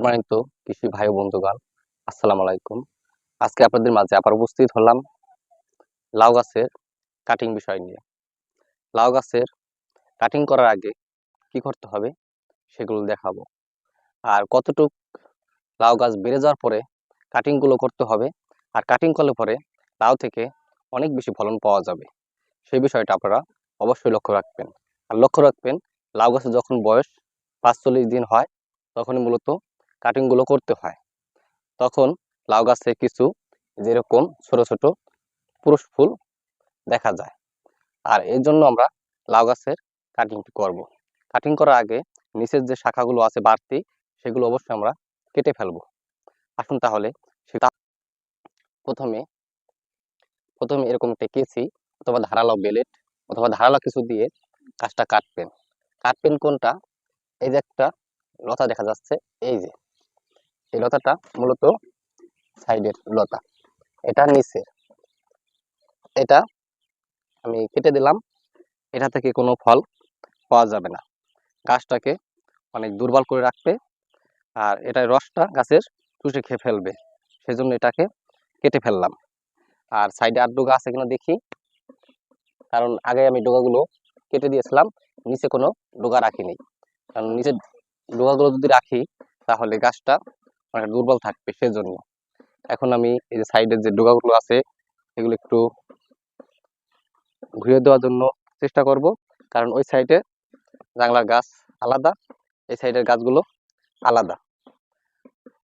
সম্মানিত কৃষি ভাই বন্ধুগণ, আসসালামু আলাইকুম। আজকে আপনাদের মাঝে আবার উপস্থিত হলাম লাউ গাছের কাটিং বিষয় নিয়ে। লাউ গাছের কাটিং করার আগে কি করতে হবে সেগুলো দেখাবো। আর কতটুক লাউ গাছ বেড়ে যাওয়ার পরে কাটিংগুলো করতে হবে, আর কাটিং করলে পরে লাউ থেকে অনেক বেশি ফলন পাওয়া যাবে। সেই বিষয়টা আপনারা অবশ্যই লক্ষ্য রাখবেন। আর লক্ষ্য রাখবেন, লাউ গাছের যখন বয়স পাঁচচল্লিশ দিন হয় তখন মূলত কাটিংগুলো করতে হয়। তখন লাউ গাছে কিছু যেরকম ছোট ছোট পুরুষ ফুল দেখা যায়। আর এর জন্য আমরা লাউ গাছের কাটিংটি করব। কাটিং করার আগে নিচের যে শাখাগুলো আছে বাড়তি, সেগুলো অবশ্যই আমরা কেটে ফেলব। আসুন তাহলে সেটা প্রথমে প্রথমে এরকম একটা কেচি অথবা ধারালো বেলেট অথবা ধারালো কিছু দিয়ে কাজটা কাটবেন। কাটবেন কোনটা? এই যে একটা লতা দেখা যাচ্ছে, এই যে। এই লতাটা মূলত সাইডের লতা। এটা নিচের। এটা আমি কেটে দিলাম। এটা থেকে কোনো ফল পাওয়া যাবে না। গাছটাকে অনেক দুর্বল করে রাখবে আর এটার রসটা গাছের চুষে খেয়ে ফেলবে। সেজন্য এটাকে কেটে ফেললাম। আর সাইডে আর ডোগা আছে কিনা দেখি। কারণ আগে আমি ডোগাগুলো কেটে দিয়েছিলাম, নিচে কোনো ডোগা রাখিনি। কারণ নিচে ডোগাগুলো যদি রাখি, তাহলে গাছটা অনেক দুর্বল থাকবে সেজন্য। এখন আমি এই যে সাইডের যে ডোগাগুলো আছে, এগুলো একটু ঘুরিয়ে দেওয়ার জন্য চেষ্টা করব। কারণ ওই সাইডে জাংলার গাছ আলাদা, এই সাইডের গাছগুলো আলাদা।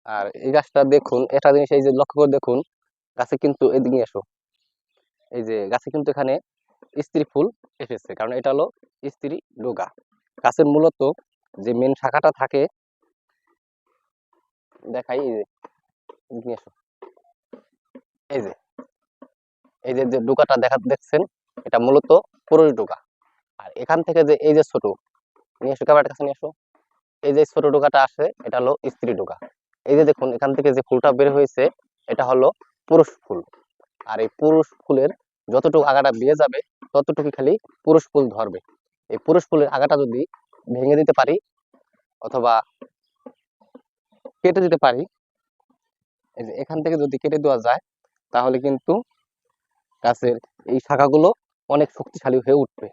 আর এই গাছটা দেখুন এটা জিনিস এই যে লক্ষ্য করে দেখুন, গাছে কিন্তু এদিকে এসো। এই যে গাছে কিন্তু এখানে স্ত্রী ফুল এসেছে, কারণ এটা হলো স্ত্রী ডোগা। গাছের মূলত যে মেন শাখাটা থাকে দেখাই, এই যে এই যে এই যে ডোকাটা দেখা, দেখছেন, এটা মূলত পুরুষ ডোকা। আর এখান থেকে যে, এই যে ছোট, নিয়ে এসো ক্যামেরার কাছে নিয়ে এসো এই যে ছোট ডোকাটা আসে এটা হলো স্ত্রী ডোকা। এই যে দেখুন, এখান থেকে যে ফুলটা বের হয়েছে, এটা হলো পুরুষ ফুল। আর এই পুরুষ ফুলের যতটুকু আগাটা বিয়ে যাবে ততটুকু খালি পুরুষ ফুল ধরবে। এই পুরুষ ফুলের আগাটা যদি ভেঙে দিতে পারি, অথবা কেটে দিতে পারি। এই যে এখান থেকে যদি কেটে দেওয়া যায়, তাহলে কিন্তু গাছের এই শাখাগুলো অনেক শক্তিশালী হয়ে উঠবে।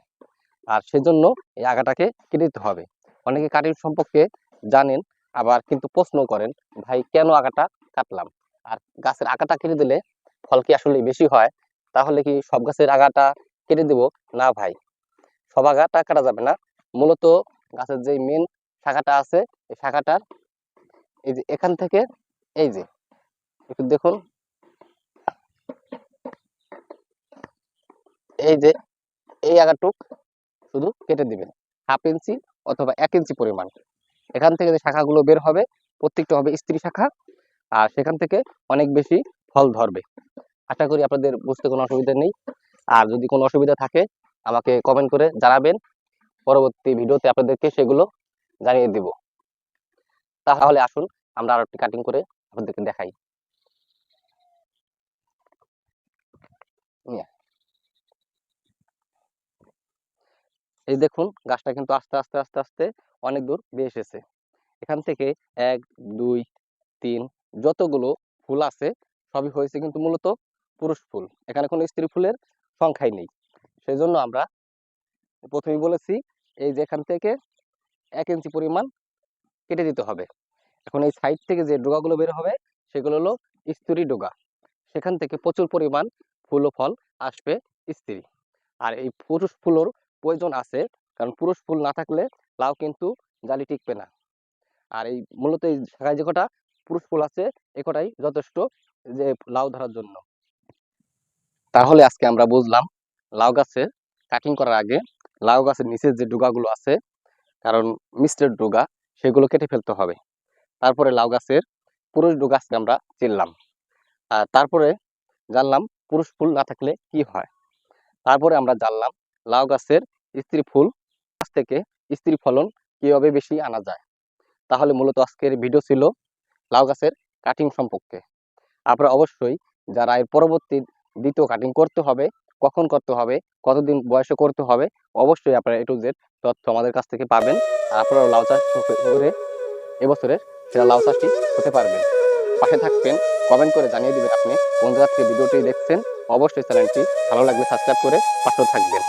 আর সেজন্য এই আগাটাকে কেটে দিতে হবে। অনেকে কাটিং সম্পর্কে জানেন, আবার কিন্তু প্রশ্ন করেন, ভাই, কেন আগাটা কাটলাম? আর গাছের আগাটা কেটে দিলে ফল কি আসলে বেশি হয়? তাহলে কি সব গাছের আগাটা কেটে দেব? না, ভাই। সব আগাটা কাটা যাবে না। মূলত গাছের যে মেন শাখাটা আছে, এই শাখাটার এই যে এখান থেকে, এই যে, একটু দেখুন। এই যে, এই আগাটুক শুধু কেটে দিবেন, হাফ ইঞ্চি অথবা এক ইঞ্চি পরিমাণ। এখান থেকে যে শাখাগুলো বের হবে, প্রত্যেকটা হবে স্ত্রী শাখা, আর সেখান থেকে অনেক বেশি ফল ধরবে। আশা করি আপনাদের বুঝতে কোনো অসুবিধা নেই। আর যদি কোনো অসুবিধা থাকে, আমাকে কমেন্ট করে জানাবেন। পরবর্তী ভিডিওতে আপনাদেরকে সেগুলো জানিয়ে দিব। তাহলে আসুন আমরা আরও একটি কাটিং করে আপনাদেরকে দেখাই। এই দেখুন, গাছটা কিন্তু আস্তে আস্তে আস্তে আস্তে অনেক দূর বেয়ে এসেছে। এখান থেকে এক, দুই, তিন, যতগুলো ফুল আছে সবই হয়েছে কিন্তু মূলত পুরুষ ফুল। এখানে কোনো স্ত্রী ফুলের সংখ্যাই নেই। সেই জন্য আমরা প্রথমেই বলেছি, এই যে এখান থেকে এক ইঞ্চি পরিমাণ কেটে দিতে হবে। এখন এই সাইড থেকে যে ডোগাগুলো বের হবে, সেগুলো হলো স্ত্রী ডোগা। সেখান থেকে প্রচুর পরিমাণ ফুল ও ফল আসবে স্ত্রী আর এই পুরুষ ফুলের প্রয়োজন আছে, কারণ পুরুষ ফুল না থাকলে লাউ কিন্তু জালি টিকবে না। আর এই মূলত এই শাখায় যে কটা পুরুষ ফুল আছে, এ কটাই যথেষ্ট যে লাউ ধরার জন্য। তাহলে আজকে আমরা বুঝলাম লাউ গাছে কাটিং করার আগে লাউ গাছের নিচের যে ডোগাগুলো আছে, কারণ মিস্টের ডোগা, সেগুলো কেটে ফেলতে হবে। তারপরে লাউ গাছের পুরুষ ডোগা গাছকে আমরা চিনলাম। তারপরে জানলাম পুরুষ ফুল না থাকলে কি হয়? তারপরে আমরা জানলাম লাউ গাছের স্ত্রী ফুল গাছ থেকে স্ত্রী ফলন কীভাবে বেশি আনা যায়? তাহলে মূলত আজকের ভিডিও ছিল লাউ গাছের কাটিং সম্পর্কে। আপনারা অবশ্যই যারা এর পরবর্তী দ্বিতীয় কাটিং করতে হবে, কখন করতে হবে, কতদিন বয়সে করতে হবে, অবশ্যই আপনারা এ টু জেড তথ্য আমাদের কাছ থেকে পাবেন। আপনারা লাউ চাষ করে এবছরের সেরা লাউ চাষটি হতে পারবেন পাশে থাকবেন কমেন্ট করে জানিয়ে দেবেন আপনি। কোন জায়গা থেকে ভিডিওটি দেখছেন, অবশ্যই চ্যানেলটি ভালো লাগবে সাবস্ক্রাইব করে পাশে থাকবেন।